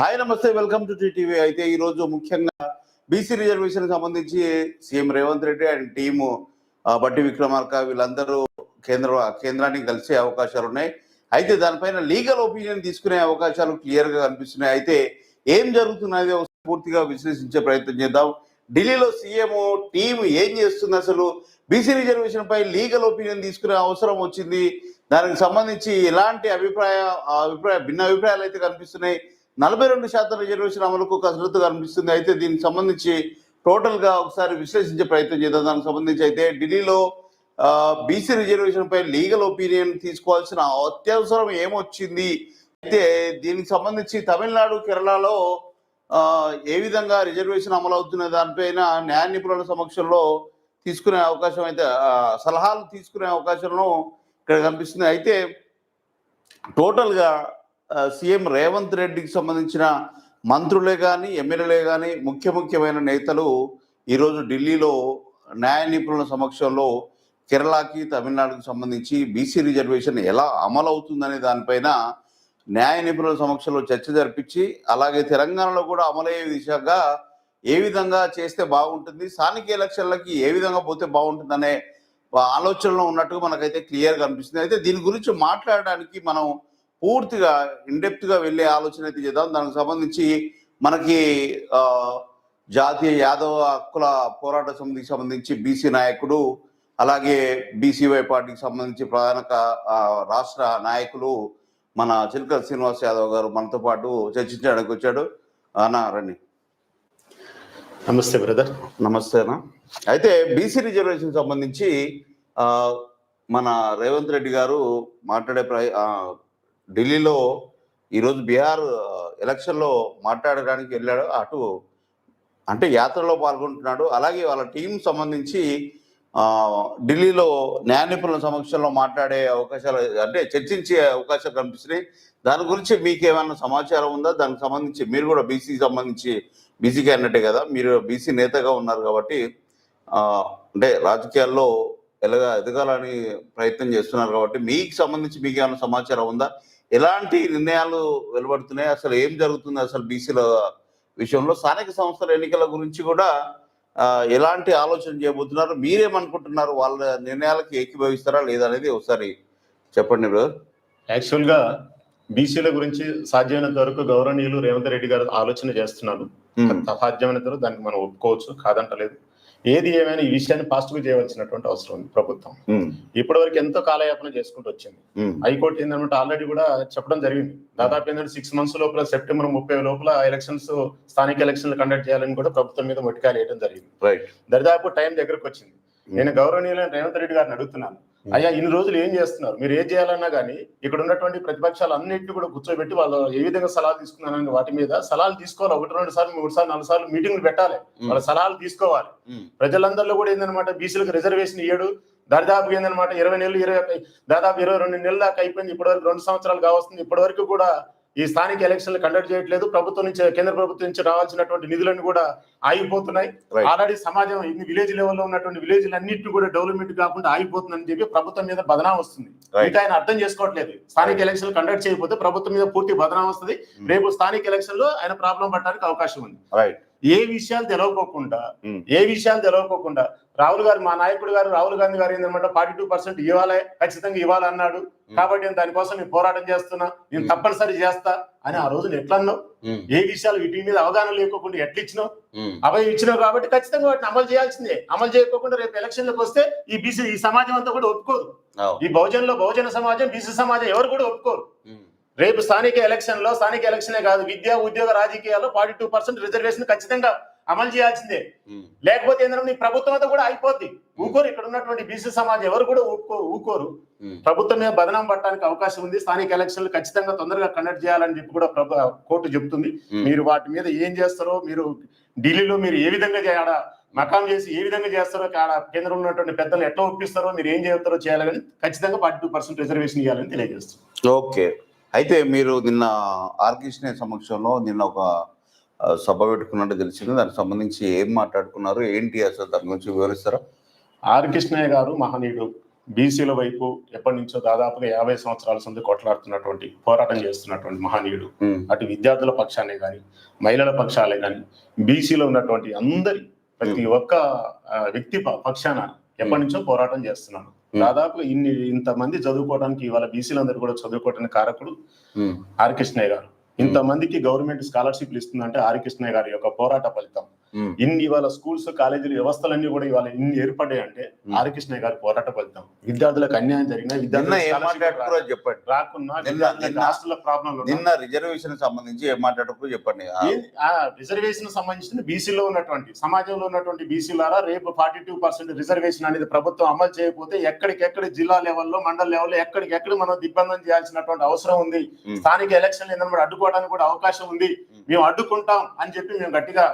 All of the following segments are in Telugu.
హాయ్ నమస్తే వెల్కమ్ టు టీవీ అయితే ఈ రోజు ముఖ్యంగా బీసీ రిజర్వేషన్ సంబంధించి CM Revanth Reddy and team Bhatti Vikramarka వీళ్ళందరూ కేంద్ర కేంద్రానికి కలిసే అవకాశాలు ఉన్నాయి. అయితే దానిపైన లీగల్ ఒపీనియన్ తీసుకునే అవకాశాలు క్లియర్గా కనిపిస్తున్నాయి. అయితే ఏం జరుగుతున్నది పూర్తిగా విశ్లేషించే ప్రయత్నం చేద్దాం. ఢిల్లీలో సీఎం టీం ఏం చేస్తుంది అసలు? బీసీ రిజర్వేషన్ పై లీగల్ ఒపీనియన్ తీసుకునే అవసరం వచ్చింది. దానికి సంబంధించి ఎలాంటి అభిప్రాయ అభిప్రాయ భిన్న అభిప్రాయాలు అయితే కనిపిస్తున్నాయి. నలభై రెండు శాతం రిజర్వేషన్ అమలుకు కసరత్తుగా కనిపిస్తుంది అయితే దీనికి సంబంధించి టోటల్గా ఒకసారి విశ్లేషించే ప్రయత్నం చేద్దాం. దానికి సంబంధించి అయితే ఢిల్లీలో బీసీ రిజర్వేషన్ పై లీగల్ ఒపీనియన్ తీసుకోవాల్సిన అత్యవసరం ఏమొచ్చింది? అయితే దీనికి సంబంధించి తమిళనాడు కేరళలో ఏ విధంగా రిజర్వేషన్ అమలు అవుతున్న దానిపైన న్యాయ నిపుణుల సమక్షంలో తీసుకునే అవకాశం అయితే సలహాలు తీసుకునే అవకాశంలో ఇక్కడ కనిపిస్తుంది. అయితే టోటల్గా సీఎం రేవంత్ రెడ్డికి సంబంధించిన మంత్రులే కానీ ఎమ్మెల్యేలే కానీ ముఖ్య ముఖ్యమైన నేతలు ఈరోజు ఢిల్లీలో న్యాయ నిపుణుల సమక్షంలో కేరళకి తమిళనాడుకు సంబంధించి బీసీ రిజర్వేషన్ ఎలా అమలు అవుతుందనే దానిపైన న్యాయ నిపుణుల సమక్షంలో చర్చ జరిపించి అలాగే తెలంగాణలో కూడా అమలయ్యే దిశగా ఏ విధంగా చేస్తే బాగుంటుంది స్థానిక ఎలక్షన్లకి ఏ విధంగా పోతే బాగుంటుందనే ఆలోచనలో ఉన్నట్టుగా మనకైతే క్లియర్గా అనిపిస్తుంది. అయితే దీని గురించి మాట్లాడడానికి మనం పూర్తిగా ఇండెప్త్గా వెళ్ళే ఆలోచన అయితే చేద్దాం. దానికి సంబంధించి మనకి ఆ, జాతీయ యాదవ హక్కుల పోరాట సమితికి సంబంధించి బీసీ నాయకుడు అలాగే బీసీవై పార్టీకి సంబంధించి ప్రధాన రాష్ట్ర నాయకులు మన చిలకల శ్రీనివాస్ యాదవ్ గారు మనతో పాటు చర్చించడానికి వచ్చాడు. అన్న రండి. నమస్తే బ్రదర్. నమస్తే అన్న. అయితే బీసీ రిజర్వేషన్ సంబంధించి ఆ, మన రేవంత్ రెడ్డి గారు మాట్లాడే ప్రయ ఆ, ఢిల్లీలో ఈరోజు బీహార్ ఎలక్షన్లో మాట్లాడడానికి వెళ్ళాడు. అటు అంటే యాత్రలో పాల్గొంటున్నాడు. అలాగే వాళ్ళ టీం సంబంధించి ఢిల్లీలో న్యాయ నిపుణుల సమక్షంలో మాట్లాడే అవకాశాలు అంటే చర్చించే అవకాశాలు కనిపిస్తున్నాయి. దాని గురించి మీకు ఏమైనా సమాచారం ఉందా? దానికి సంబంధించి మీరు కూడా బీసీకి సంబంధించి బీసీ అన్నట్టే కదా? మీరు బీసీ నేతగా ఉన్నారు కాబట్టి అంటే రాజకీయాల్లో ఎలాగా ఎదగాలని ప్రయత్నం చేస్తున్నారు కాబట్టి మీకు సంబంధించి మీకు ఏమైనా సమాచారం ఉందా? ఎలాంటి నిర్ణయాలు వెలువడుతున్నాయి? అసలు ఏం జరుగుతుంది అసలు బీసీల విషయంలో? స్థానిక సంస్థల ఎన్నికల గురించి కూడా ఎలాంటి ఆలోచన చేయబోతున్నారు? మీరేమనుకుంటున్నారు? వాళ్ళ నిర్ణయాలకు ఏకీభవిస్తారా లేదా అనేది ఒకసారి చెప్పండి బ్రదర్. యాక్చువల్గా బీసీల గురించి సాధ్యమైనంత వరకు గౌరవనీయులు రేవంత్ రెడ్డి గారు ఆలోచన చేస్తున్నారు. సాధ్యమైనంత వరకు దానికి మనం ఒప్పుకోవచ్చు కాదంటలేదు. ఏది ఏమైనా ఈ విషయాన్ని పాజిటివ్గా చేయవలసినటువంటి అవసరం ఉంది ప్రభుత్వం. ఇప్పటి వరకు ఎంతో కాలయాపన చేసుకుంటూ వచ్చింది. హైకోర్టు ఏంటంటే ఆల్రెడీ కూడా చెప్పడం జరిగింది. దాదాపు ఏంటంటే సిక్స్ మంత్స్ లోపల సెప్టెంబర్ ముప్పై లోపల ఎలక్షన్స్ స్థానిక ఎలక్షన్లు కండక్ట్ చేయాలని కూడా ప్రభుత్వం మీద మొట్టికాయలు వేయడం జరిగింది. దరిదాపు టైం దగ్గరకు వచ్చింది. నేను గౌరవనీయులైన రేవంత్ రెడ్డి గారిని అడుగుతున్నాను. అయ్యా ఇన్ని రోజులు ఏం చేస్తున్నారు? మీరు ఏం చేయాలన్నా కానీ ఇక్కడ ఉన్నటువంటి ప్రతిపక్షాలు అన్నింటినీ కూడా కూర్చోబెట్టి వాళ్ళు ఏ విధంగా సలహాలు తీసుకున్నారని వాటి మీద సలహాలు తీసుకోవాలి. ఒకటి రెండు సార్లు మూడు సార్లు నాలుగు సార్లు మీటింగ్లు పెట్టాలి. వాళ్ళ సలహాలు తీసుకోవాలి. ప్రజలందరిలో కూడా ఏందన్నమాట బీసీలకు రిజర్వేషన్ ఇయ్యడు. దరిదాపు ఏందన్నమాట ఇరవై నెలలు ఇరవై దాదాపు ఇరవై రెండు నెలల దాకా అయిపోయింది. ఇప్పటివరకు రెండు సంవత్సరాలు కావస్తుంది. ఇప్పటివరకు కూడా ఈ స్థానిక ఎలక్షన్లు కండక్ట్ చేయట్లేదు. ప్రభుత్వం నుంచి కేంద్ర ప్రభుత్వం నుంచి రావాల్సినటువంటి నిధులన్నీ కూడా ఆగిపోతున్నాయి. ఆల్రెడీ సమాజం ఇన్ని విలేజ్ లెవెల్లో ఉన్నటువంటి విలేజ్ అన్నింటినీ కూడా డెవలప్మెంట్ కాకుండా ఆగిపోతుందని చెప్పి ప్రభుత్వం మీద బదనాం వస్తుంది. ఇంకా ఆయన అర్థం చేసుకోవట్లేదు. స్థానిక ఎలక్షన్లు కండక్ట్ చేయకపోతే ప్రభుత్వం మీద పూర్తి బదనాం వస్తుంది. రేపు స్థానిక ఎలక్షన్లో ఆయన ప్రాబ్లం పడడానికి అవకాశం ఉంది. రైట్ ఏ విషయాలు తెలియకోకుండా Hmm. ఏ విషయాలు తెలియకోకుండా రాహుల్ గారు మా నాయకుడు గారు రాహుల్ గాంధీ గారు ఏంటంటే ఫార్టీ టూ పర్సెంట్ ఇవ్వాలి ఖచ్చితంగా ఇవ్వాలన్నాడు. కాబట్టి నేను దానికోసం నేను పోరాటం చేస్తున్నా నేను. తప్పనిసరి చేస్తా అని ఆ రోజు ఎట్లా అన్నావు ఏ విషయాలు వీటి మీద అవగాహన లేకోకుండా ఎట్లా ఇచ్చినావు అభయం ఇచ్చినావు కాబట్టి ఖచ్చితంగా వాటిని అమలు చేయాల్సిందే. అమలు చేయకోకుండా రేపు ఎలక్షన్లకు వస్తే ఈ బీసీ ఈ సమాజం అంతా కూడా ఒప్పుకోదు. ఈ బహుజనులో బహుజన సమాజం బీసీ సమాజం ఎవరు కూడా ఒప్పుకోరు. రేపు స్థానిక ఎలక్షన్లో స్థానిక ఎలక్షనే కాదు విద్య ఉద్యోగ రాజకీయాల్లో ఫార్టీ టూ పర్సెంట్ రిజర్వేషన్ ఖచ్చితంగా అమలు చేయాల్సిందే. లేకపోతే ఏంటంటే ఈ ప్రభుత్వం అంతా కూడా అయిపోద్ది. ఊకోరు ఇక్కడ ఉన్నటువంటి బీసీ సమాజం ఎవరు కూడా ఊకో ఊకోరు. ప్రభుత్వం మీద బదనాం పట్టడానికి అవకాశం ఉంది. స్థానిక ఎలక్షన్లు ఖచ్చితంగా తొందరగా కండక్ట్ చేయాలని చెప్పి కూడా ప్రభు కోర్టు చెబుతుంది. మీరు వాటి మీద ఏం చేస్తారో మీరు ఢిల్లీలో మీరు ఏ విధంగా చేయాలా మకాం చేసి ఏ విధంగా చేస్తారో ఆడ కేంద్రంలో ఉన్నటువంటి పెద్దలు ఎట్లా ఒప్పిస్తారో మీరు ఏం చేస్తారో చేయాలని ఖచ్చితంగా ఫార్టీ టూ పర్సెంట్ రిజర్వేషన్ ఇవ్వాలని తెలియజేస్తారు ఓకే. అయితే మీరు నిన్న ఆర్కృష్ణ సమక్షంలో నిన్న ఒక సభ పెట్టుకున్నట్టు తెలిసింది. దానికి సంబంధించి ఏం మాట్లాడుకున్నారు? ఏంటి అసలు దాని గురించి వివరిస్తారా? ఆర్ కృష్ణయ్య గారు మహనీయుడు. బీసీల వైపు ఎప్పటి నుంచో దాదాపుగా యాభై సంవత్సరాల సంది కొట్లాడుతున్నటువంటి పోరాటం చేస్తున్నటువంటి మహనీయుడు. అటు విద్యార్థుల పక్షానే కానీ మహిళల పక్షాలే కానీ బీసీలో ఉన్నటువంటి అందరి ప్రతి ఒక్క వ్యక్తి ప- పక్షాన ఎప్పటి నుంచో పోరాటం చేస్తున్నాను దాదాపు ఇన్ని ఇంతమంది చదువుకోవడానికి ఇవాళ బీసీలందరూ కూడా చదువుకోవడానికి కారకుడు ఆర్ కృష్ణయ్య గారు. ఇంతమందికి గవర్నమెంట్ స్కాలర్షిప్లు ఇస్తుందంటే ఆర్ కృష్ణయ్య గారి యొక్క పోరాట ఫలితం. ఇన్ని ఇవాళ స్కూల్స్ కాలేజీలు వ్యవస్థలన్నీ కూడా ఇవాళ ఇన్ని ఏర్పడ్డాయి అంటే. ఆర్ కృష్ణయ్య గారి పోరాట ఫలితం. విద్యార్థులకు అన్యాయం జరిగిన మాట్లాడుతున్నారో చెప్పండి. రాకున్నా హాస్టల్ ప్రాబ్లం నిన్న రిజర్వేషన్ సంబంధించి ఏం చెప్పండి. రిజర్వేషన్ సంబంధించిన బీసీలో ఉన్నటువంటి సమాజంలో ఉన్నటువంటి బీసీలారా రేపు ఫార్టీ టూ పర్సెంట్ రిజర్వేషన్ అనేది ప్రభుత్వం అమలు చేయకపోతే ఎక్కడికెక్కడ జిల్లా లెవెల్లో మండల లెవెల్లో ఎక్కడికెక్కడ మనం దిగ్బంధం చేయాల్సినటువంటి అవసరం ఉంది. స్థానిక ఎలక్షన్లు ఏంటంటే అడ్డుకోవడానికి కూడా అవకాశం ఉంది. మేము అడ్డుకుంటాం అని చెప్పి మేము గట్టిగా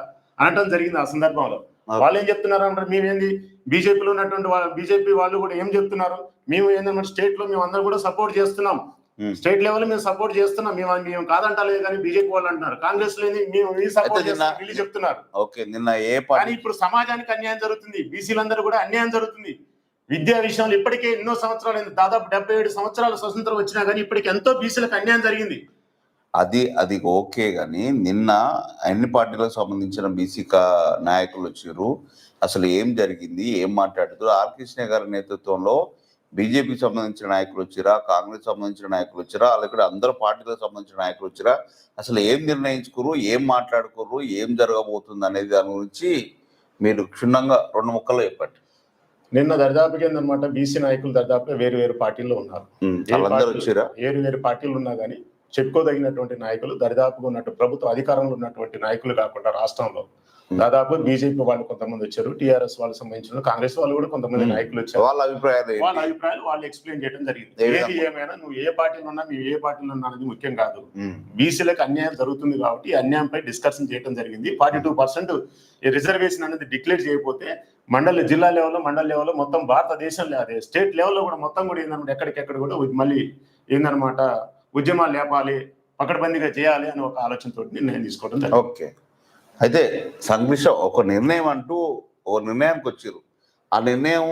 అనటం జరిగింది ఆ సందర్భంలో. వాళ్ళు ఏం చెప్తున్నారు అంటే మేమేంది? బీజేపీలో ఉన్నటువంటి వాళ్ళు బీజేపీ వాళ్ళు కూడా ఏం చెప్తున్నారు? మేము ఏంటంటే స్టేట్లో మేము అందరం కూడా సపోర్ట్ చేస్తున్నాం. స్టేట్ లెవెల్ మేము సపోర్ట్ చేస్తున్నాం. మేము మేము కాదంటలేదు కానీ బీజేపీ వాళ్ళు అంటున్నారు. కాంగ్రెస్ లేని మేము సపోర్ట్ అయితే చేస్తాం నిన్న- వీళ్ళు చెప్తున్నారు. ఓకే నిన్న ఏ కానీ ఇప్పుడు సమాజానికి అన్యాయం జరుగుతుంది. బీసీలందరూ కూడా అన్యాయం జరుగుతుంది. విద్యా విషయంలో ఇప్పటికే ఎన్నో సంవత్సరాలు. దాదాపు డెబ్బై ఏడు సంవత్సరాలు స్వతంత్రం వచ్చినా కానీ ఇప్పటికి ఎంతో బీసీలకు అన్యాయం జరిగింది. అది అది ఓకే కానీ నిన్న అన్ని పార్టీలకు సంబంధించిన బీసీ కా- నాయకులు వచ్చారు అసలు ఏం జరిగింది? ఏం మాట్లాడుతారు ఆర్ కృష్ణ గారి నేతృత్వంలో బీజేపీకి సంబంధించిన నాయకులు వచ్చిరా కాంగ్రెస్ సంబంధించిన నాయకులు వచ్చిరా అలాగే అందరు పార్టీలకు సంబంధించిన నాయకులు వచ్చిరా అసలు ఏం నిర్ణయించుకురు ఏం మాట్లాడుకుర్రు? ఏం జరగబోతుంది అనేది దాని గురించి మీరు క్షుణ్ణంగా రెండు ముక్కలు చెప్పండి. నిన్న దరిదాపుకి ఏందనమాట బీసీ నాయకులు దరిదాపుగా వేరు వేరు పార్టీల్లో ఉన్నారు. వేరు వేరు పార్టీలు ఉన్నా కానీ చెప్పుకోదగినటువంటి నాయకులు దరిదాపుగా ఉన్నట్టు ప్రభుత్వ అధికారంలో ఉన్నటువంటి నాయకులు కాకుండా రాష్ట్రంలో. దాదాపు బీజేపీ వాళ్ళు కొంతమంది వచ్చారు టిఆర్ఎస్ వాళ్ళకి సంబంధించిన కాంగ్రెస్ వాళ్ళు కూడా కొంతమంది. నాయకులు వచ్చారు. వాళ్ళ అభిప్రాయాలు వాళ్ళ అభిప్రాయాలు వాళ్ళు ఎక్స్ప్లెయిన్ చేయడం జరిగింది. ఏది? ఏమైనా నువ్వు ఏ పార్టీలో ఉన్నా నువ్వు ఏ పార్టీలో ఉన్నా అనేది ముఖ్యం కాదు. బీసీలకు అన్యాయం జరుగుతుంది కాబట్టి ఈ అన్యాయంపై డిస్కషన్ చేయడం జరిగింది. ఫార్టీ టూ పర్సెంట్ రిజర్వేషన్ అనేది డిక్లేర్ చేయకపోతే మండల జిల్లా లెవెల్లో మండల లెవెల్లో మొత్తం భారతదేశంలో అదే స్టేట్ లెవెల్లో కూడా మొత్తం కూడా ఏందన్నమాట ఎక్కడికెక్కడ కూడా మళ్ళీ ఏందన్నమాట ఉద్యమాలు లేపాలి పకడ్బందీగా చేయాలి అని ఒక ఆలోచనతో నిర్ణయం తీసుకోవడం ఓకే. అయితే సంఘర్ష ఒక నిర్ణయం అంటూ ఒక నిర్ణయానికి వచ్చారు ఆ నిర్ణయం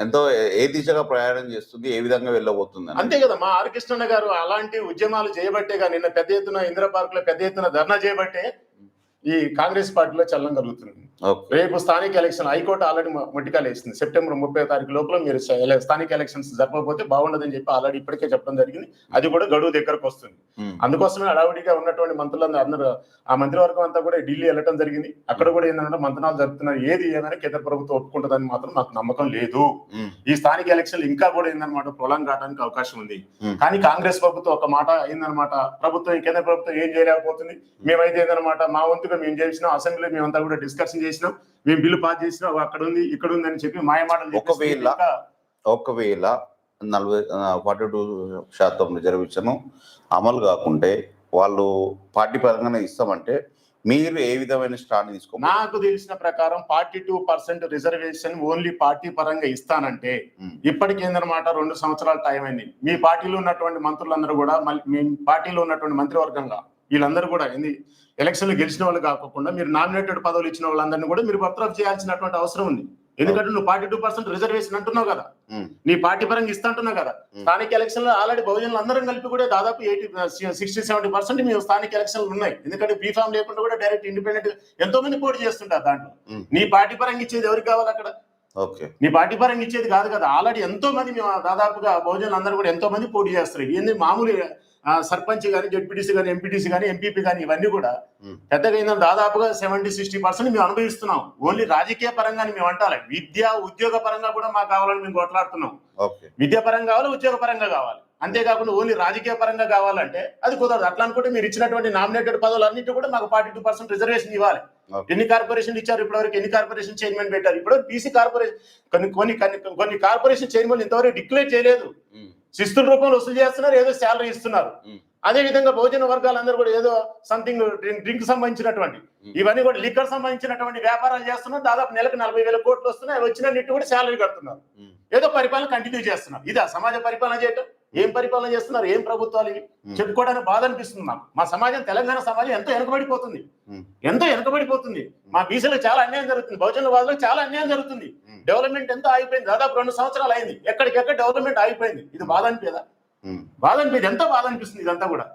ఎంతో ఏ- దిశగా ప్రయాణం చేస్తుంది ఏ విధంగా వెళ్ళబోతుంది. అంతే కదా మా ఆర్ కృష్ణన్న గారు అలాంటి ఉద్యమాలు చేయబట్టేగా నిన్న పెద్ద ఎత్తున ఇందిరా పార్క్లో పెద్ద ఎత్తున ధర్నా చేయబట్టే ఈ కాంగ్రెస్ పార్టీలో చలనం కలుగుతుంది రేపు స్థానిక ఎలక్షన్ హైకోర్టు ఆల్రెడీ మొట్టికాలు వేసింది. సెప్టెంబర్ ముప్పై తారీఖు లోపల మీరు స్థానిక ఎలక్షన్స్ జరపకపోతే బాగుండదని చెప్పి ఆల్రెడీ ఇప్పటికే చెప్పడం జరిగింది. అది కూడా గడువు దగ్గరకు వస్తుంది. అందుకోసమే హడావుడిగా ఉన్నటువంటి మంత్రులందరూ అందరూ ఆ మంత్రివర్గం అంతా కూడా ఢిల్లీ వెళ్ళడం జరిగింది. అక్కడ కూడా ఏంటంటే మంత్రాలు జరుపుతున్నారు. ఏది ఏమైనా కేంద్ర ప్రభుత్వం ఒప్పుకుంటుందని మాత్రం నాకు నమ్మకం లేదు. ఈ స్థానిక ఎలక్షన్లు ఇంకా కూడా ఏందన్నమాట పొలం కావడానికి అవకాశం ఉంది. కానీ కాంగ్రెస్ ప్రభుత్వం ఒక మాట ఏందన్నమాట ప్రభుత్వం కేంద్ర ప్రభుత్వం ఏం చేయలేకపోతుంది? మేమైతే ఏందన్నమాట మా వంతుగా మేము చేసినాం అసెంబ్లీలో మేమంతా కూడా డిస్కషన్ చేసినాం. మేము బిల్లు పాస్ చేసినాం. అక్కడ ఉంది ఇక్కడ ఉంది అని చెప్పి మాయ మాటలు చెప్పేసి ఒకవేళ- ఒకవేళ నలభై ఫార్టీ టూ శాతం రిజర్వేషన్ అమలు కాకుంటే వాళ్ళు పార్టీ పరంగానే ఇస్తామంటే మీరు ఏ విధమైన స్టాండ్ తీసుకోవాలి నాకు తెలిసిన ప్రకారం forty two percent reservation only party పరంగా ఇస్తానంటే ఇప్పటికి ఏందన్నమాట రెండు సంవత్సరాల టైం అయింది. మీ పార్టీలో ఉన్నటువంటి మంత్రులందరూ కూడా మళ్ళీ మీ పార్టీలో ఉన్నటువంటి మంత్రివర్గంగా వీళ్ళందరూ కూడా ఏంది? ఎలక్షన్లు గెలిచిన వాళ్ళు కాకుండా మీరు నామినేటెడ్ పదవులు ఇచ్చిన వాళ్ళందరినీ కూడా మీరు బర్తరఫ్ చేయాల్సినటువంటి అవసరం ఉంది. ఎందుకంటే నువ్వు ఫార్టీ టూ పర్సెంట్ రిజర్వేషన్ అంటున్నావు కదా. నీ పార్టీ పరంగా ఇస్తా అంటున్నావు కదా. స్థానిక ఎలక్షన్లో ఆల్రెడీ బహుజనులు అందరం కలిపి కూడా దాదాపు ఎయిటీ సిక్స్టీ సెవెంటీ పర్సెంట్ మేము స్థానిక ఎలక్షన్లు ఉన్నాయి. ఎందుకంటే బీఫామ్ లేకుండా కూడా డైరెక్ట్ ఇండిపెండెంట్ ఎంతో మంది పోటీ చేస్తుంటారు దాంట్లో. నీ పార్టీ పరంగా ఇచ్చేది ఎవరికి కావాలి అక్కడ? ఓకే. నీ పార్టీ పరంగా ఇచ్చేది కాదు కదా. ఆల్రెడీ ఎంతో మంది మేము దాదాపుగా బహుజనులు అందరూ కూడా ఎంతో మంది పోటీ చేస్తారు. ఏంది మామూలు సర్పంచ్ కానీ జడ్పీటీసీ కానీ ఎంపీటీసీ కానీ ఎంపీపీ కానీ ఇవన్నీ కూడా పెద్దగా ఏంటంటే దాదాపుగా సెవెంటీ సిక్స్టీ పర్సెంట్ మేము అనుభవిస్తున్నాం. ఓన్లీ రాజకీయ పరంగానే మేము అంటాలి. విద్య ఉద్యోగ పరంగా కూడా మాకు కావాలని మేము కొట్లాడుతున్నాం. విద్యా పరంగా కావాలి ఉద్యోగ పరంగా కావాలి. అంతేకాకుండా ఓన్లీ రాజకీయ పరంగా కావాలంటే అది కుదరదు. అట్లా అనుకుంటే మీరు ఇచ్చినటువంటి నామినేటెడ్ పదవులు అన్నిటి కూడా మాకు ఫార్టీ టూ పర్సెంట్ రిజర్వేషన్ ఇవ్వాలి ఎన్ని కార్పొరేషన్లు ఇచ్చారు ఇప్పటివరకు? ఎన్ని కార్పొరేషన్ చైర్మన్ పెట్టారు? ఇప్పుడు బీసీ కార్పొరేషన్ కొన్ని కొన్ని కొన్ని- కార్పొరేషన్ చైర్మన్ ఇంతవరకు డిక్లేర్ చేయలేదు. శిస్తుల రూపంలో వసూలు చేస్తున్నారు ఏదో శాలరీ ఇస్తున్నారు. అదే విధంగా భోజన వర్గాలందరూ కూడా ఏదో సంథింగ్ డ్రింక్ సంబంధించినటువంటి. ఇవన్నీ కూడా లిక్కర్ సంబంధించినటువంటి వ్యాపారాలు చేస్తున్నారు దాదాపు నెలకు నలభై వేల కోట్లు వస్తున్నాయి అవి వచ్చినన్నిటి కూడా శాలరీ కడుతున్నారు. ఏదో పరిపాలన కంటిన్యూ చేస్తున్నారు ఇదా సమాజ పరిపాలన చేయటం ఏం పరిపాలన చేస్తున్నారు? ఏం ప్రభుత్వాలు ఇవి. చెప్పుకోవడానికి బాధ అనిపిస్తుంది మాకు మా సమాజం తెలంగాణ సమాజం ఎంతో వెనుకబడిపోతుంది. ఎంతో వెనుకబడిపోతుంది. మా బీసీలకు చాలా అన్యాయం జరుగుతుంది. బహుజన వాదులకు చాలా అన్యాయం జరుగుతుంది. డెవలప్మెంట్ ఎంతో ఆగిపోయింది. దాదాపు రెండు సంవత్సరాలు అయింది. ఎక్కడికెక్కడ డెవలప్మెంట్ ఆగిపోయింది. ఇది బాధ అనిపించదా ఉమ్. బాధ అనిపించింది ఎంతో బాధ అనిపిస్తుంది ఇదంతా కూడా.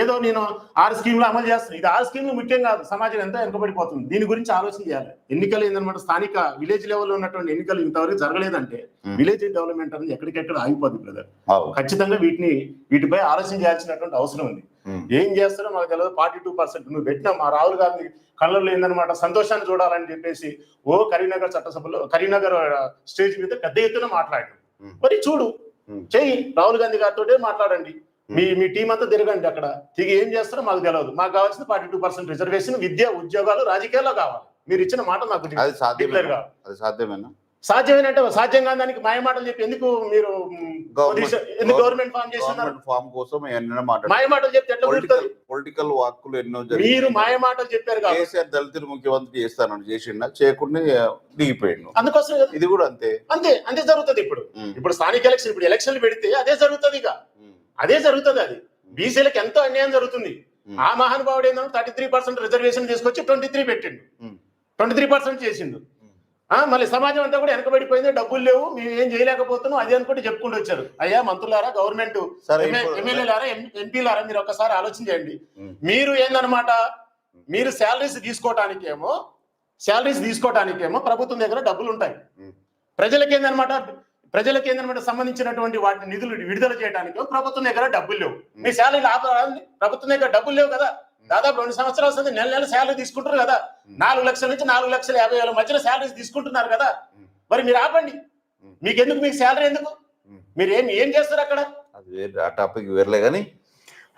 ఏదో నేను ఆరు స్కీమ్లు అమలు చేస్తాను ఇది ఆరు స్కీమ్లు ముఖ్యం కాదు. సమాజం ఎంతో వెనుకబడిపోతుంది? దీని గురించి ఆలోచన చేయాలి. ఎన్నికలు ఏందన్నమాట? స్థానిక విలేజ్ లెవెల్లో ఉన్నటువంటి ఎన్నికలు ఇంతవరకు జరగలేదంటే. విలేజ్ డెవలప్మెంట్ అనేది ఎక్కడికెక్కడ ఆగిపోద్ది బ్రదర్. ఖచ్చితంగా వీటిని వీటిపై ఆలోచన చేయాల్సినటువంటి అవసరం ఉంది. ఏం చేస్తారో మాకు తెలియదు. ఫార్టీ టూ పర్సెంట్ నువ్వు పెట్టిన మా రాహుల్ గాంధీ కళ్ళల్లో ఏందనమాట సంతోషాన్ని చూడాలని చెప్పేసి ఓ కరీంనగర్ చట్టసభలో కరీంనగర్ స్టేజ్ మీద పెద్ద ఎత్తున మాట్లాడు. మరి చూడు. చెయ్యి. రాహుల్ గాంధీ గారితో మాట్లాడండి. మీ మీ టీం అంతా తిరగండి అక్కడ. తిరిగి ఏం చేస్తారో మాకు తెలియదు మాకు కావాల్సిన ఫార్టీ టూ పర్సెంట్ రిజర్వేషన్ విద్య ఉద్యోగాలు రాజకీయాల్లో కావాలి. మీరు ఇచ్చిన మాట మాకు సాధ్యమేనా? కావాలి. అది సాధ్యమేనా? సాధ్యమేనంటే సాధ్యం కాని దానికి మాయ మాటలు చెప్పి ఎందుకు మీరు ఎందుకు గవర్నమెంట్ ఫామ్ చేస్తున్నారు? ఫామ్ కోసం ఎన్నో మాట్లాడు మాయ మాటలు చెప్తే ఎట్లా పొలిటికల్ కుదురుతుంది? పొలిటికల్ వాక్కులు ఎన్నో మీరు జరిగాయి. మాయ మాటలు చెప్పారు కేసీఆర్ దళితులు ముఖ్యమంత్రి చేస్తానని చేసిండ? చేయకుండా దిగిపోయిండు. అందుకోసం కదా. ఇది కూడా అంతే. అంతే అంతే జరుగుతుంది ఇప్పుడు. ఇప్పుడు స్థానిక ఎలక్షన్ ఇప్పుడు ఎలక్షన్లు పెడితే అదే జరుగుతుంది ఇక. అదే జరుగుతుంది అది. బీసీలకు ఎంతో అన్యాయం జరుగుతుంది. ఆ మహానుభావుడు ఏంటంటే థర్టీ త్రీ పర్సెంట్ రిజర్వేషన్ తీసుకొచ్చి ట్వంటీ త్రీ పెట్టిండు. ట్వంటీ త్రీ పర్సెంట్ చేసిండు. మళ్ళీ సమాజం అంతా కూడా వెనకబడిపోయింది డబ్బులు లేవు మేము ఏం చేయలేకపోతున్నాం అది అనుకుంటే చెప్పుకుంటూ వచ్చారు. అయ్యా మంత్రులారా గవర్నమెంట్ ఎమ్మెల్యేలారా ఎంపీలారా మీరు ఒక్కసారి ఆలోచన చేయండి. మీరు ఏందన్నమాట? మీరు శాలరీస్ తీసుకోవటానికేమో శాలరీస్ తీసుకోవటానికేమో ప్రభుత్వం దగ్గర డబ్బులు ఉంటాయి. ప్రజలకి ఏందన్నమాట ప్రజలకి ఏందన్నమాట సంబంధించినటువంటి వాటిని నిధులు విడుదల చేయడానికి ప్రభుత్వం దగ్గర డబ్బులు లేవు. మీ శాలరీ ఆపరాలి ప్రభుత్వం దగ్గర డబ్బులు లేవు కదా. దాదాపు రెండు సంవత్సరాలు వస్తుంది నెల నెల శాలరీ తీసుకుంటారు కదా. నాలుగు లక్షల నుంచి నాలుగు లక్షల యాభై వేల మధ్యలో శాలరీస్ తీసుకుంటున్నారు కదా. మరి మీరు ఆపండి. మీకు ఎందుకు మీకు శాలరీ ఎందుకు. మీరు ఏం ఏం చేస్తారు అక్కడ? అది వేరే ఆ టాపిక్ వేరలే కానీ.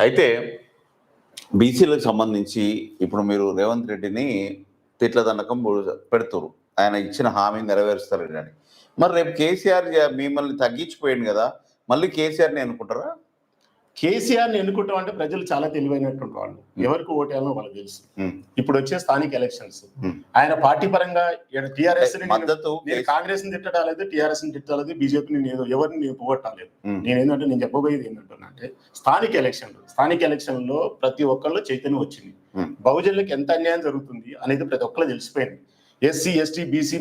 అయితే బీసీలకు సంబంధించి ఇప్పుడు మీరు రేవంత్ రెడ్డిని తిట్ల దండకం పెడుతురు ఆయన ఇచ్చిన హామీ నెరవేరుస్తారు అని. మరి రేపు కేసీఆర్ మిమ్మల్ని తగ్గించిపోయింది కదా మళ్ళీ కేసీఆర్ని అనుకుంటారా కేసీఆర్ని ఎన్నుకుంటాం అంటే ప్రజలు చాలా తెలివైనటువంటి వాళ్ళు ఎవరికి ఓటేయాలో వాళ్ళకి తెలుసు. ఇప్పుడు వచ్చే స్థానిక ఎలక్షన్స్. ఆయన పార్టీ పరంగా టిఆర్ఎస్ మద్దతు కాంగ్రెస్ని తిట్టడాలేదు టిఆర్ఎస్ని తిట్టలేదు బీజేపీ నేను ఎవరిని నేను పోగొట్టాలేదు. నేను ఏంటంటే నేను చెప్పబోయేది ఏంటంటున్నా అంటే స్థానిక ఎలక్షన్లు. స్థానిక ఎలక్షన్లో ప్రతి ఒక్కళ్ళు చైతన్యం వచ్చింది. బహుజనులకు ఎంత అన్యాయం జరుగుతుంది అనేది ప్రతి ఒక్కళ్ళు తెలిసిపోయింది. ఎస్సీ ఎస్టీ బీసీ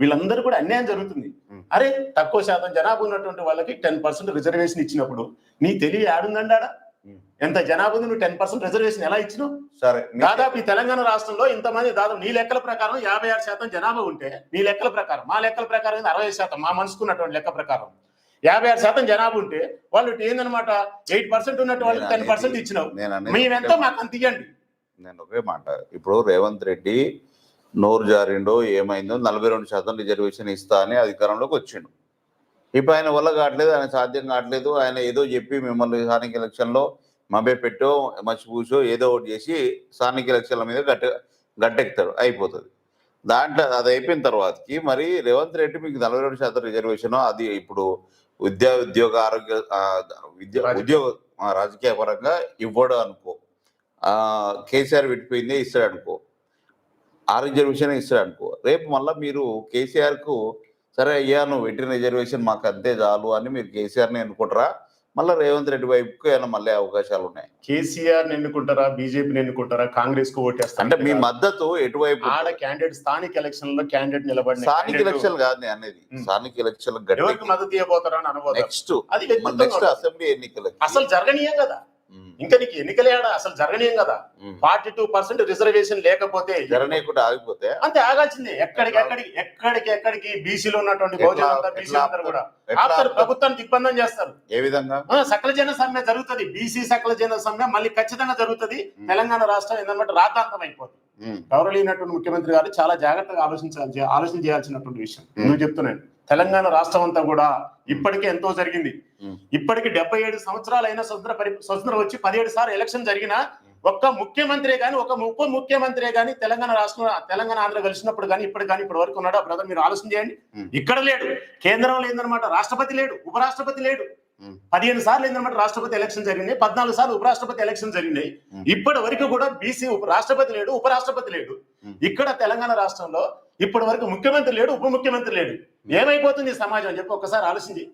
వీళ్ళందరూ కూడా అన్యాయం జరుగుతుంది. అరే తక్కువ శాతం జనాభా ఉన్నటువంటి వాళ్ళకి టెన్ పర్సెంట్ రిజర్వేషన్ ఇచ్చినప్పుడు నీ తెలివి ఆడుందండాడా ఉమ్. ఎంత జనాభా ఉంది నువ్వు టెన్ పర్సెంట్ రిజర్వేషన్ ఎలా ఇచ్చినావు? సరే దాదాపు ఈ తెలంగాణ రాష్ట్రంలో ఇంతమంది దాదాపు నీ లెక్కల ప్రకారం యాభై ఆరు శాతం జనాభా ఉంటే నీ లెక్కల ప్రకారం మా లెక్కల ప్రకారం అరవై శాతం మా మనసుకున్నటువంటి లెక్క ప్రకారం. యాభై ఆరు శాతం జనాభా ఉంటే వాళ్ళు ఏందనమాట ఎయిట్ పర్సెంట్ ఉన్నట్టు వాళ్ళు నేను టెన్ పర్సెంట్ ఇచ్చినావు. మేమెంతో మాకు అంత ఇవ్వండి నేను ఒకే మాట. ఇప్పుడు రేవంత్ రెడ్డి నోరు జారిండో ఏమైందో నలభై రెండు శాతం రిజర్వేషన్ ఇస్తా అని అధికారంలోకి వచ్చిండు. ఇప్పుడు ఆయన వల్ల కావట్లేదు ఆయన సాధ్యం కావట్లేదు ఆయన ఏదో చెప్పి మిమ్మల్ని స్థానిక ఎలక్షన్లో మభ్య పెట్టో మర్చిపూసో ఏదో ఒకటి చేసి స్థానిక ఎలక్షన్ల మీద గట్టె గట్టెక్కుతాడు. అయిపోతుంది. దాంట్లో అది అయిపోయిన తర్వాతకి మరి రేవంత్ రెడ్డి మీకు నలభై రెండు శాతం రిజర్వేషన్ అది ఇప్పుడు విద్యా ఉద్యోగ ఆరోగ్య విద్య. ఉద్యోగ రాజకీయ పరంగా ఇవ్వడు అనుకో. కేసీఆర్ విడిపోయిందే ఇస్తాడు అనుకో ఆ రిజర్వేషన్ ఇస్తాడు అనుకో రేపు మళ్ళీ మీరు కేసీఆర్కు సరే అయ్యా నువ్వు పెట్టిన రిజర్వేషన్ మాకు అంతే చాలు అని మీరు కేసీఆర్ని ఎన్నుకుంటారా? మళ్ళీ రేవంత్ రెడ్డి వైపుకు ఏమైనా మళ్ళీ అవకాశాలు ఉన్నాయి? కేసీఆర్ ఎన్నుకుంటారా? బీజేపీని ఎన్నుకుంటారా? కాంగ్రెస్కు ఓటేస్తారు? అంటే మీ మద్దతు ఎటువైపు ఆడ క్యాండిడేట్ స్థానిక ఎలక్షన్లో క్యాండిడేట్ నిలబడిన స్థానిక ఎలక్షన్ కాదు అనేది. స్థానిక ఎలక్షన్ మద్దతు ఇవ్వబోతారా అని నెక్స్ట్ నెక్స్ట్. అసెంబ్లీ ఎన్నికలకి. అసలు జరగనీయం కదా. ఇంకా నీకు ఎన్నికలే అసలు జరగనీయం కదా. ఫార్టీ టూ పర్సెంట్ రిజర్వేషన్ లేకపోతే జరనేకుండా ఆగిపోతే అంతే ఆగాల్సిందే. ఎక్కడికి ఎక్కడికి ఎక్కడికి ఎక్కడికి బీసీలో ఉన్నటువంటి ఎట్లా- బహుజనులంతా ఎట్లా? బీసీ అందరూ కూడా. ఆపుతారు? ప్రభుత్వాన్ని దిగ్బంధం చేస్తారు. ఏ విధంగా? సకల జన సమ్మె జరుగుతుంది. బీసీ సకల జన సమ్మె మళ్ళీ ఖచ్చితంగా జరుగుతుంది. తెలంగాణ రాష్ట్రం ఏంటంటే రాద్ధాంతం అయిపోతుంది గౌరవలేనటువంటి ముఖ్యమంత్రి గారు చాలా జాగ్రత్తగా ఆలోచించాలి ఆలోచన చేయాల్సినటువంటి విషయం. నువ్వు చెప్తున్నాను తెలంగాణ రాష్ట్రం అంతా కూడా ఇప్పటికే ఎంతో జరిగింది. ఇప్పటికి డెబ్బై ఏడు సంవత్సరాలు అయినా స్వతంత్ర పరి స్వతంత్రం వచ్చి పదిహేడు సార్లు ఎలక్షన్ జరిగినా ఒక్క ముఖ్యమంత్రి గాని ఒక ఉప ముఖ్యమంత్రి గాని తెలంగాణ రాష్ట్రం తెలంగాణ ఆంధ్ర కలిసినప్పుడు కానీ ఇప్పుడు కానీ ఇప్పటి వరకు ఉన్నాడు ఆ బ్రదర్ మీరు ఆలోచన చేయండి. ఇక్కడ లేడు కేంద్రంలో ఏందనమాట రాష్ట్రపతి లేడు ఉపరాష్ట్రపతి లేడు. పదిహేను సార్లు ఏందనమాట రాష్ట్రపతి ఎలక్షన్ జరిగినాయి పద్నాలుగు సార్లు ఉపరాష్ట్రపతి ఎలక్షన్ జరిగినాయి. ఇప్పటి వరకు కూడా బీసీ ఉప రాష్ట్రపతి లేడు ఉపరాష్ట్రపతి లేడు. ఇక్కడ తెలంగాణ రాష్ట్రంలో ఇప్పటి వరకు ముఖ్యమంత్రి లేడు ఉప ముఖ్యమంత్రి లేడు. ఏమైపోతుంది ఈ సమాజం అని చెప్పి ఒక్కసారి ఆలోచించి.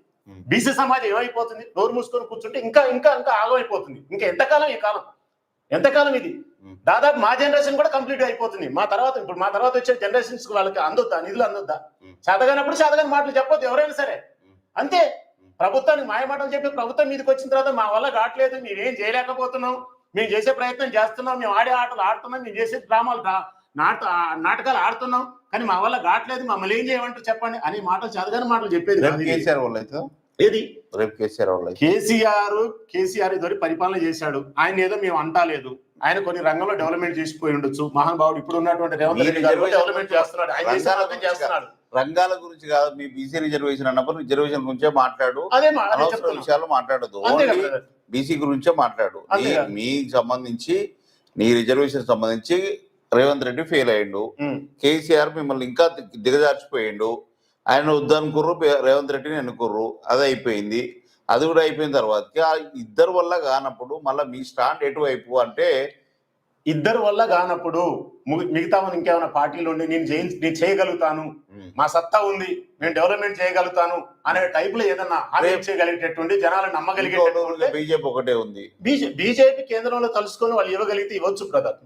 బీసీ సమాజం ఏమైపోతుంది? నోరు మూసుకొని కూర్చుంటే ఇంకా ఇంకా ఇంకా ఆగమైపోతుంది. ఇంకా ఎంతకాలం ఈ కాలం? ఎంతకాలం ఇది. దాదాపు మా జనరేషన్ కూడా కంప్లీట్ అయిపోతుంది. మా తర్వాత ఇప్పుడు మా తర్వాత వచ్చే జనరేషన్స్ వాళ్ళకి అందొద్దా? నిధులు అందొద్దా? ఉమ్. చేతగానప్పుడు చేతగాని మాటలు చెప్పొద్దు ఎవరైనా సరే. అంతే. ప్రభుత్వానికి మాయ మాటలు చెప్పి ప్రభుత్వం మీదకి వచ్చిన తర్వాత మా వల్ల కావట్లేదు మేమేం చేయలేకపోతున్నాం. మేము చేసే ప్రయత్నం చేస్తున్నాం మేము ఆడే ఆటలు ఆడుతున్నాం మేము చేసే డ్రామాలు నాట నాటకాలు ఆడుతున్నాం కానీ మా వల్ల కావట్లేదు మమ్మల్ని ఏం చేయమంటారు చెప్పండి అని మాటలు చదవని మాటలు చెప్పేది ఇది. కేసీఆర్ వాళ్ళు అయితే? ఏది? రేపు కేసీఆర్ వాళ్ళు కేసీఆర్ కేసీఆర్ ఇదివరకు పరిపాలన చేశాడు. ఆయన ఏదో మేము అంటాలేదు. ఆయన కొన్ని రంగంలో డెవలప్మెంట్ చేసిపోయి ఉండొచ్చు. మహానుభావుడు ఇప్పుడు ఉన్నటువంటి రేవంత్ రెడ్డి గారు డెవలప్మెంట్ చేస్తున్నాడు. ఆయన చేస్తున్నాడు. రంగాల గురించి కాదు. మీ బీసీ రిజర్వేషన్ అన్నప్పుడు రిజర్వేషన్ గురించే మాట్లాడు. అదే అనవసర. విషయాలు మాట్లాడదు బీసీ గురించే మాట్లాడు. మీకు సంబంధించి నీ రిజర్వేషన్ సంబంధించి రేవంత్ రెడ్డి ఫెయిల్ అయ్యిండు. కేసీఆర్ మిమ్మల్ని ఇంకా దిగజార్చిపోయిండు. ఆయన వద్దనుకుర్రు రేవంత్ రెడ్డిని ఎన్నుకుర్రు. అది అయిపోయింది. అది కూడా అయిపోయిన తర్వాత ఆ ఇద్దరు వల్ల కానప్పుడు మళ్ళీ మీ స్టాండ్ ఎటువైపు అంటే ఇద్దరు వల్ల కానప్పుడు మిగతా ఇంకేమైనా పార్టీలు ఉండి నేను చేయ నేను చేయగలుగుతాను మా సత్తా ఉంది నేను డెవలప్మెంట్ చేయగలుగుతాను అనే టైప్లో ఏదన్నా హామీ చేయగలిగేటటువంటి జనాలు నమ్మగలిగేటటువంటి బీజేపీ ఒకటే ఉంది. బీజేపీ కేంద్రంలో తలుసుకొని వాళ్ళు ఇవ్వగలిగితే ఇవ్వచ్చు బ్రదర్.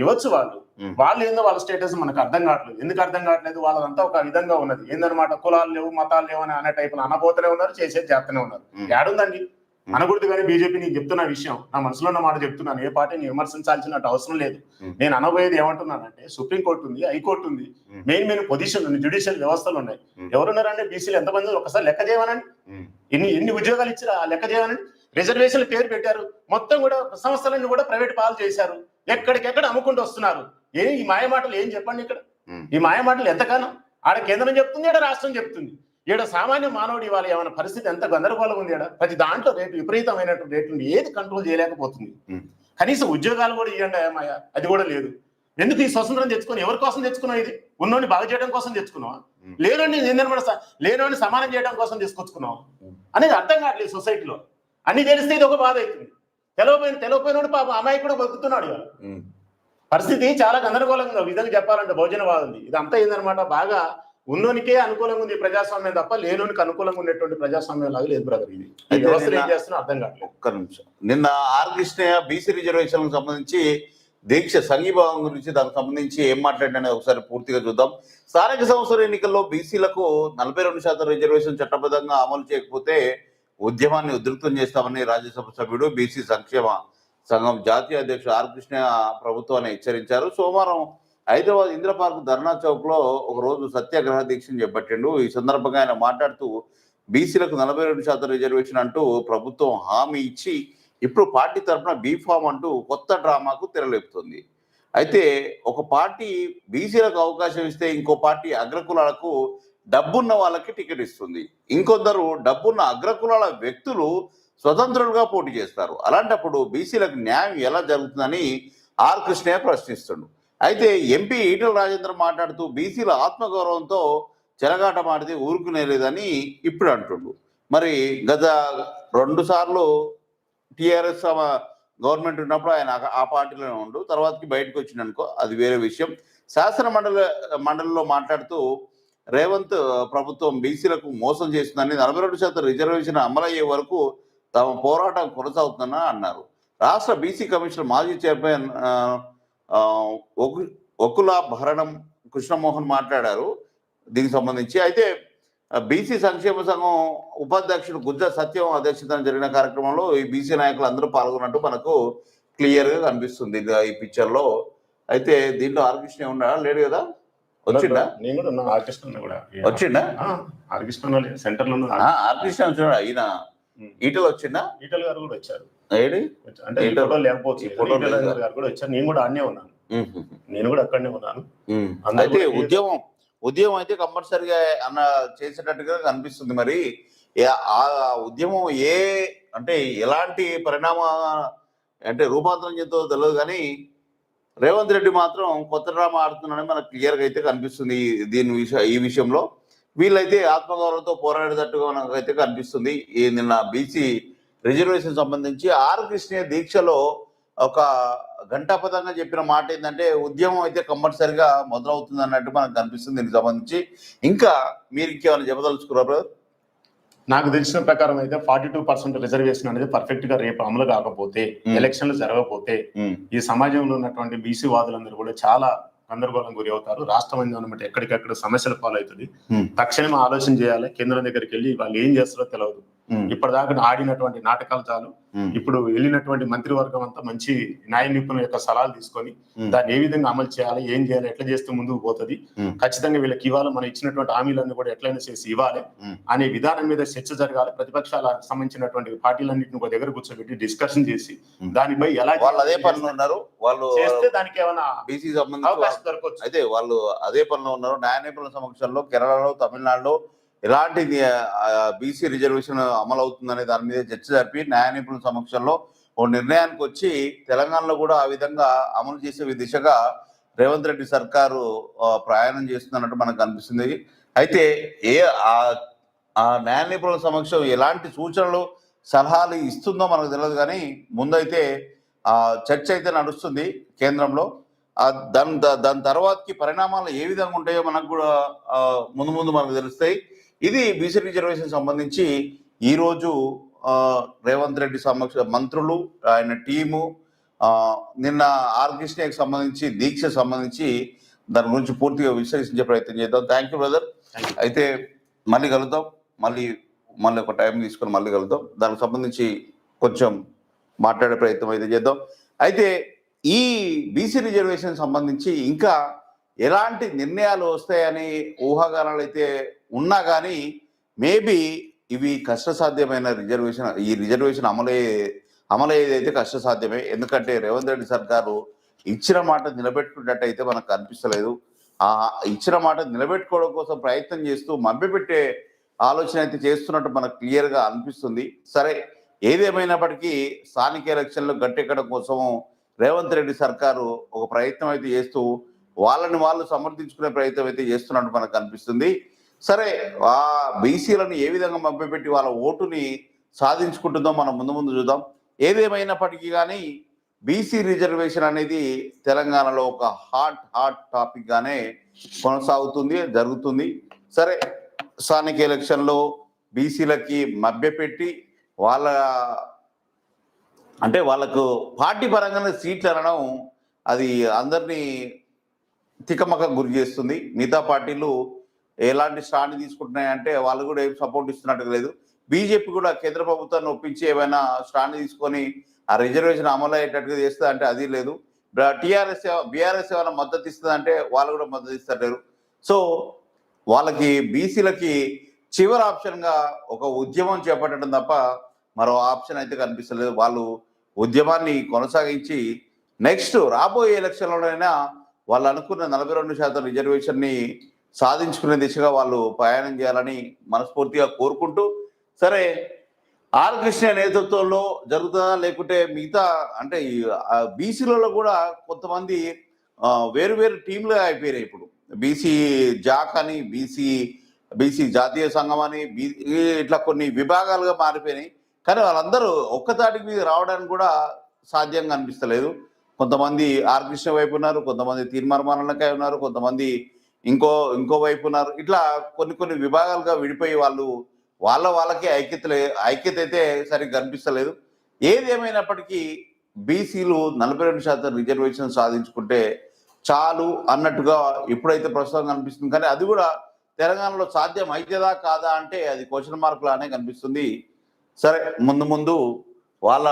ఇవ్వచ్చు వాళ్ళు. వాళ్ళు ఏందో వాళ్ళ స్టేటస్ మనకు అర్థం కావట్లేదు. ఎందుకు అర్థం కావట్లేదు? వాళ్ళదంతా ఒక విధంగా ఉన్నది. ఏందన్నమాట? కులాలు లేవు మతాలు లేవు అని అనే టైప్ అనబోతూనే ఉన్నారు చేసేది చేస్తూనే ఉన్నారు. ఏడుందండి అనకూడదు కానీ బీజేపీ నీకు చెప్తున్న విషయం నా మనసులో ఉన్న మాట చెప్తున్నాను. ఏ పార్టీని విమర్శించాల్సిన అవసరం లేదు. నేను అనబోయేది ఏమంటున్నానంటే సుప్రీం కోర్టు ఉంది హైకోర్టు ఉంది. మెయిన్ మెయిన్ పొజిషన్ ఉంది జ్యుడిషియల్ వ్యవస్థలు ఉన్నాయి. ఎవరున్నారంటే బీసీలు ఎంతమంది ఒకసారి లెక్క చేయమనండి. ఎన్ని ఎన్ని ఉద్యోగాలు ఇచ్చారు ఆ లెక్క చేయమనండి. రిజర్వేషన్లు పేరు పెట్టారు. మొత్తం కూడా సంస్థలన్నీ కూడా ప్రైవేట్ పాలు చేశారు. ఎక్కడికెక్కడ అమ్ముకుంటూ వస్తున్నారు. ఏ ఈ మాయ మాటలు ఏం చెప్పండి ఇక్కడ. ఈ మాయ మాటలు ఎంతకాలం? ఆడ కేంద్రం చెప్తుంది ఈడ రాష్ట్రం చెప్తుంది. ఈడ సామాన్య మానవుడి ఇవాళ ఏమైనా పరిస్థితి ఎంత గందరగోళం ఉంది ఈడ? ప్రతి దాంట్లో రేటు విపరీతమైనటువంటి రేట్లు ఏది కంట్రోల్ చేయలేకపోతుంది. కనీసం ఉద్యోగాలు కూడా ఇవ్వండి ఏమయ్యా అది కూడా లేదు. ఎందుకు ఈ స్వతంత్రం తెచ్చుకొని? ఎవరి కోసం తెచ్చుకున్నావు ఇది? ఉన్నోని బాగు చేయడం కోసం తెచ్చుకున్నావా. లేనోని స- లేనోని సమానం చేయడం కోసం తీసుకొచ్చుకున్నావా. అనేది అర్థం కావట్లేదు సొసైటీలో. అన్ని తెలిస్తే ఇది ఒక బాధ అవుతుంది. తెలవపోయిన తెలవపోయినోడు పాప అమ్మాయి కూడా బతుకుతున్నాడు ఇవాళ. పరిస్థితి చాలా గందరగోళంగా విధంగా చెప్పాలంటే భోజనవాదం ఉంది ఇదంతా ఏందనమాట బాగా ఉన్నోనికే అనుకూలంగా ఉంది ప్రజాస్వామ్యం తప్ప లేనోనికి అనుకూలంగా ఉన్నటువంటి ప్రజాస్వామ్యం లాగా లేదు బ్రదర్ ఇది. ఈ అయితే వ్యవస్థ ఏం చేస్తున్నా అర్థం కావట్లేదు. ఒక్క నిమిషం. నిన్న ఆర్ కృష్ణయ్య బీసీ రిజర్వేషన్ సంబంధించి దీక్ష సంఘీభావం గురించి దానికి సంబంధించి ఏం మాట్లాడినా ఒకసారి పూర్తిగా చూద్దాం. స్థానిక సంస్థల ఎన్నికల్లో బీసీలకు నలభై రెండు శాతం రిజర్వేషన్ చట్టబద్ధంగా అమలు చేయకపోతే ఉద్యమాన్ని ఉధృతం చేస్తామని రాజ్యసభ సభ్యుడు బీసీ సంక్షేమ సంఘం జాతీయ అధ్యక్షుడు ఆర్ కృష్ణయ్య ప్రభుత్వాన్ని హెచ్చరించారు. సోమవారం హైదరాబాద్ ఇందిరా పార్క్ ధర్నా చౌక్లో ఒక రోజు సత్యాగ్రహ దీక్షను చేపట్టిండు. ఈ సందర్భంగా ఆయన మాట్లాడుతూ బీసీలకు నలభై రెండు శాతం రిజర్వేషన్ అంటూ ప్రభుత్వం హామీ ఇచ్చి ఇప్పుడు పార్టీ తరఫున బీఫామ్ అంటూ కొత్త డ్రామాకు తెరలేపుతుంది. అయితే ఒక పార్టీ బీసీలకు అవకాశం ఇస్తే ఇంకో పార్టీ అగ్రకులాలకు డబ్బున్న వాళ్ళకి టికెట్ ఇస్తుంది. ఇంకొందరు డబ్బున్న అగ్రకులాల వ్యక్తులు స్వతంత్రులుగా పోటీ చేస్తారు. అలాంటప్పుడు బీసీలకు న్యాయం ఎలా జరుగుతుందని ఆర్ కృష్ణయ్య ప్రశ్నిస్తుండు. అయితే ఎంపీ ఈటల రాజేంద్ర మాట్లాడుతూ బీసీల ఆత్మగౌరవంతో చెలగాట మాడితే ఊరుకునేలేదని ఇప్పుడు అంటుండు. మరి గత రెండు సార్లు టిఆర్ఎస్ గవర్నమెంట్ ఉన్నప్పుడు ఆయన ఆ- పార్టీలోనే ఉండు తర్వాతకి బయటకు వచ్చిండనుకో అది వేరే విషయం. శాసన మండలి మండలిలో మాట్లాడుతూ రేవంత్ ప్రభుత్వం బీసీలకు మోసం చేస్తుందని నలభై రెండు శాతం రిజర్వేషన్ అమలయ్యే వరకు తమ పోరాటం కొనసాగుతుందని అన్నారు. రాష్ట్ర బీసీ కమిషన్ మాజీ చైర్మన్ ఒకుల భరణం కృష్ణమోహన్ మాట్లాడారు దీనికి సంబంధించి. అయితే బీసీ సంక్షేమ సంఘం ఉపాధ్యక్షుడు గుజ్జ సత్యం అధ్యక్షతన జరిగిన కార్యక్రమంలో ఈ బీసీ నాయకులు అందరూ పాల్గొన్నట్టు మనకు క్లియర్గా కనిపిస్తుంది ఈ పిక్చర్లో అయితే దీంట్లో ఆర్కృష్ణ ఉన్నాడా లేడు కదా? వచ్చిండా? నేను కూడా ఉన్నా. ఆర్కెస్ట్రా కూడా. వచ్చిండా? ఆర్కెస్ట్రా సెంటర్లో ఆ, ఆర్కృష్ణ ఈయన. ఈటలు వచ్చిందా ఈటల్ గారు కూడా వచ్చారు. ఏడి. అంటే ఈ ఫోటో లేకపోవచ్చు. ఈ ఫోటో. గారు కూడా వచ్చారు. నేను కూడా అన్నే ఉన్నాను. నేను కూడా అక్కడనే ఉన్నాను. అయితే ఉద్యమం ఉద్యమం అయితే కంపల్సరిగా అన్న చేసేటట్టుగా కనిపిస్తుంది మరి. ఆ ఉద్యమం ఏ అంటే ఎలాంటి పరిణామ అంటే రూపాంతరం చెందుతో తెలియదు కానీ రేవంత్ రెడ్డి మాత్రం కొత్త డ్రామా ఆడుతున్నాడని మనకు క్లియర్గా అయితే కనిపిస్తుంది దీని విషయం ఈ విషయంలో. వీళ్ళైతే ఆత్మగౌరవంతో పోరాడేటట్టుగా మనకైతే కనిపిస్తుంది. ఈ నిన్న బీసీ రిజర్వేషన్ సంబంధించి ఆర్ కృష్ణ దీక్షలో ఒక ఘంటాపథంగా చెప్పిన మాట ఏంటంటే ఉద్యమం అయితే కంపల్సరిగా మొదలవుతుంది అన్నట్టు మనకు కనిపిస్తుంది దీనికి సంబంధించి. ఇంకా మీరు ఇంకేమైనా చెప్పదలుచుకున్నారా బ్రదర్? నాకు తెలిసిన ప్రకారం అయితే ఫార్టీ టూ పర్సెంట్ రిజర్వేషన్ అనేది పర్ఫెక్ట్గా రేపు అమలు కాకపోతే. ఎలక్షన్లు జరగకపోతే ఈ సమాజంలో ఉన్నటువంటి బీసీ వాదులందరూ కూడా చాలా గందరగోళం గురి అవుతారు రాష్ట్రం అనమాట ఎక్కడికక్కడ సమస్యల పాలవుతుంది. ఉమ్, తక్షణం ఆలోచన చేయాలి. కేంద్రం దగ్గరికి వెళ్ళి వాళ్ళు ఏం చేస్తారో తెలియదు ఇప్పటిదాకా ఆడినటువంటి నాటకాలు చాలు. ఇప్పుడు వెళ్ళినటువంటి మంత్రివర్గం అంతా మంచి న్యాయ నిపుణుల యొక్క సలహాలు తీసుకొని దాన్ని ఏ విధంగా అమలు చేయాలి ఏం చేయాలి ఎట్లా చేస్తే ముందుకు పోతుంది ఖచ్చితంగా వీళ్ళకి ఇవ్వాలి మనం ఇచ్చినటువంటి హామీలన్నీ కూడా ఎట్లయినా చేసి ఇవ్వాలి. అనే విధానం మీద చర్చ జరగాలి. ప్రతిపక్షాలకు సంబంధించినటువంటి పార్టీలన్నింటిని ఒక దగ్గర కూర్చోబెట్టి డిస్కషన్ చేసి. దానిపై ఎలా వాళ్ళు అదే పనిలో ఉన్నారు. వాళ్ళు చేస్తే దానికి ఏమైనా బీసీ సంబంధించి అయితే వాళ్ళు అదే పనిలో ఉన్నారు. న్యాయ నిపుణుల సమక్షంలో కేరళలో తమిళనాడులో ఎలాంటి బీసీ రిజర్వేషన్ అమలు అవుతుందనే దాని మీద చర్చ జరిపి న్యాయ నిపుణుల సమక్షంలో ఓ నిర్ణయానికి వచ్చి తెలంగాణలో కూడా ఆ విధంగా అమలు చేసే దిశగా రేవంత్ రెడ్డి సర్కారు ప్రయాణం చేస్తున్నట్టు మనకు అనిపిస్తుంది అయితే ఏ ఆ- ఆ న్యాయ నిపుణుల సమక్షం ఎలాంటి సూచనలు సలహాలు ఇస్తుందో మనకు తెలియదు కానీ ముందైతే ఆ చర్చ అయితే నడుస్తుంది కేంద్రంలో. దాని దాని తర్వాతకి పరిణామాలు ఏ విధంగా ఉంటాయో మనకు కూడా ముందు ముందు మనకు తెలుస్తాయి. ఇది బీసీ రిజర్వేషన్ సంబంధించి ఈ రోజు ఆ, రేవంత్ రెడ్డి సమక్ష మంత్రులు ఆయన టీము నిన్న ఆర్ కృష్ణకి సంబంధించి దీక్ష సంబంధించి దాని గురించి పూర్తిగా విశ్లేషించే ప్రయత్నం చేద్దాం. Thank you brother. అయితే మళ్ళీ కలుద్దాం. మళ్ళీ మళ్ళీ ఒక టైం తీసుకొని మళ్ళీ కలుద్దాం. దానికి సంబంధించి కొంచెం మాట్లాడే ప్రయత్నం అయితే చేద్దాం. అయితే ఈ బీసీ రిజర్వేషన్ సంబంధించి ఇంకా ఎలాంటి నిర్ణయాలు వస్తాయని ఊహాగానాలు అయితే ఉన్నా కానీ మేబీ ఇవి కష్టసాధ్యమైన రిజర్వేషన్ ఈ రిజర్వేషన్ అమలయ్యే అమలయ్యేదైతే కష్టసాధ్యమే. ఎందుకంటే రేవంత్ రెడ్డి సర్కారు ఇచ్చిన మాట నిలబెట్టుకున్నట్టు అయితే మనకు కనిపిస్తలేదు. ఆ ఇచ్చిన మాట నిలబెట్టుకోవడం కోసం ప్రయత్నం చేస్తూ మభ్యపెట్టే ఆలోచన అయితే చేస్తున్నట్టు మనకు క్లియర్గా అనిపిస్తుంది. సరే ఏదేమైనప్పటికీ స్థానిక ఎలక్షన్లు గట్టెక్కడం కోసం రేవంత్ రెడ్డి సర్కారు ఒక ప్రయత్నం అయితే చేస్తూ వాళ్ళని వాళ్ళు సమర్థించుకునే ప్రయత్నం అయితే చేస్తున్నట్టు మనకు అనిపిస్తుంది సరే ఆ బీసీలను ఏ విధంగా మభ్యపెట్టి వాళ్ళ ఓటుని సాధించుకుంటుందో మనం ముందు ముందు చూద్దాం. ఏదేమైనప్పటికీ కానీ బీసీ రిజర్వేషన్ అనేది తెలంగాణలో ఒక హాట్ హాట్ టాపిక్గానే కొనసాగుతుంది జరుగుతుంది. సరే స్థానిక ఎలక్షన్లో బీసీలకి మభ్యపెట్టి వాళ్ళ అంటే వాళ్ళకు పార్టీ పరంగానే సీట్లు అనడం అది అందరినీ తికమక గురి చేస్తుంది. మిగతా పార్టీలు ఎలాంటి స్టాండ్ తీసుకుంటున్నాయంటే వాళ్ళు కూడా ఏం సపోర్ట్ ఇస్తున్నట్టు లేదు. బీజేపీ కూడా కేంద్ర ప్రభుత్వాన్ని ఒప్పించి ఏమైనా స్టాండ్ తీసుకొని ఆ రిజర్వేషన్ అమలు అయ్యేటట్టుగా చేస్తా అంటే అది లేదు. టీఆర్ఎస్ బీఆర్ఎస్ ఏమైనా మద్దతు ఇస్తుంది అంటే వాళ్ళు కూడా మద్దతు ఇస్తారు సో వాళ్ళకి బీసీలకి చివరి ఆప్షన్గా ఒక ఉద్యమం చేపట్టడం తప్ప మరో ఆప్షన్ అయితే కనిపిస్తలేదు. వాళ్ళు ఉద్యమాన్ని కొనసాగించి నెక్స్ట్ రాబోయే ఎలక్షన్లోనైనా వాళ్ళు అనుకున్న నలభై రెండు శాతం రిజర్వేషన్ని సాధించుకునే దిశగా వాళ్ళు ప్రయాణం చేయాలని మనస్ఫూర్తిగా కోరుకుంటూ సరే ఆర్ కృష్ణ నేతృత్వంలో జరుగుతుందా లేకుంటే మిగతా అంటే బీసీలలో కూడా కొంతమంది వేరు వేరు టీంలు అయిపోయినాయి ఇప్పుడు. బీసీ జాక్ అని బీసీ బీసీ జాతీయ సంఘం అని ఇట్లా కొన్ని విభాగాలుగా మారిపోయినాయి. కానీ వాళ్ళందరూ ఒక్కతాటికి మీద రావడానికి కూడా సాధ్యంగా అనిపిస్తలేదు. కొంతమంది ఆర్ కృష్ణ వైపు ఉన్నారు కొంతమంది తీర్మానమాలకై ఉన్నారు కొంతమంది ఇంకో ఇంకో వైపు ఉన్నారు. ఇట్లా కొన్ని కొన్ని విభాగాలుగా విడిపోయి వాళ్ళు వాళ్ళ వాళ్ళకి ఐక్యత ఐక్యత అయితే సరిగ్గా కనిపిస్తలేదు. ఏది ఏమైనప్పటికీ బీసీలు నలభై రెండు శాతం రిజర్వేషన్ సాధించుకుంటే చాలు అన్నట్టుగా ఇప్పుడైతే ప్రస్తుతం కనిపిస్తుంది. కానీ అది కూడా తెలంగాణలో సాధ్యం అయితేదా కాదా అంటే అది క్వశ్చన్ మార్క్ లానే కనిపిస్తుంది. సరే ముందు ముందు వాళ్ళ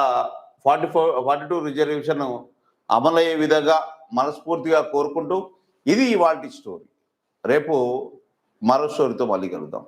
forty four forty two reservation అమలయ్యే విధంగా మనస్ఫూర్తిగా కోరుకుంటూ ఇది ఇవాల్టి స్టోరీ. రేపు మరో స్టోరీతో మళ్ళీ కలుద్దాం.